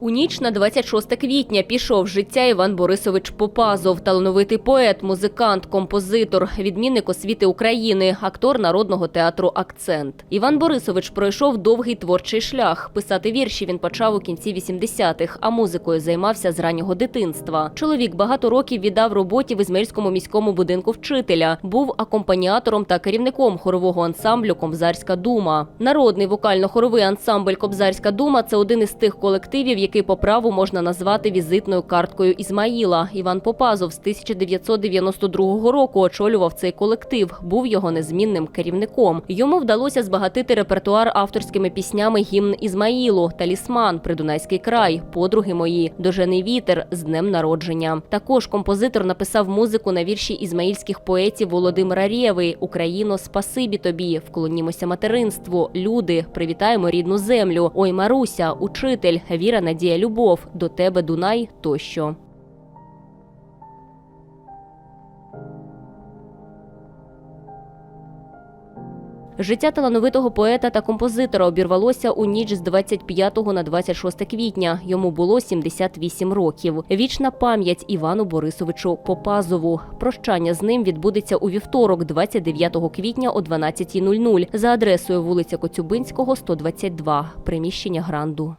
У ніч на 26 квітня пішов з життя Іван Борисович Попазов, талановитий поет, музикант, композитор, відмінник освіти України, актор народного театру Акцент. Іван Борисович пройшов довгий творчий шлях. Писати вірші він почав у кінці 80-х, а музикою займався з раннього дитинства. Чоловік багато років віддав роботі в Ізмельському міському будинку вчителя. Був акомпаніатором та керівником хорового ансамблю Кобзарська дума. Народний вокально-хоровий ансамбль Кобзарська дума це один із тих колективів, який по праву можна назвати візитною карткою Ізмаїла. Іван Попазов з 1992 року очолював цей колектив, був його незмінним керівником. Йому вдалося збагатити репертуар авторськими піснями гімн Ізмаїлу, Талісман, Придунайський край, Подруги мої, Дожений вітер з днем народження. Також композитор написав музику на вірші ізмаїльських поетів Володимира Рєви Україно, спасибі тобі, вклонімося материнству, люди, привітаємо рідну землю. Ой, Маруся, учитель, віра, надія, любов, до тебе Дунай тощо. Життя талановитого поета та композитора обірвалося у ніч з 25 на 26 квітня. Йому було 78 років. Вічна пам'ять Івану Борисовичу Попазову. Прощання з ним відбудеться у вівторок, 29 квітня о 12.00 за адресою вулиця Коцюбинського, 122, приміщення Гранду.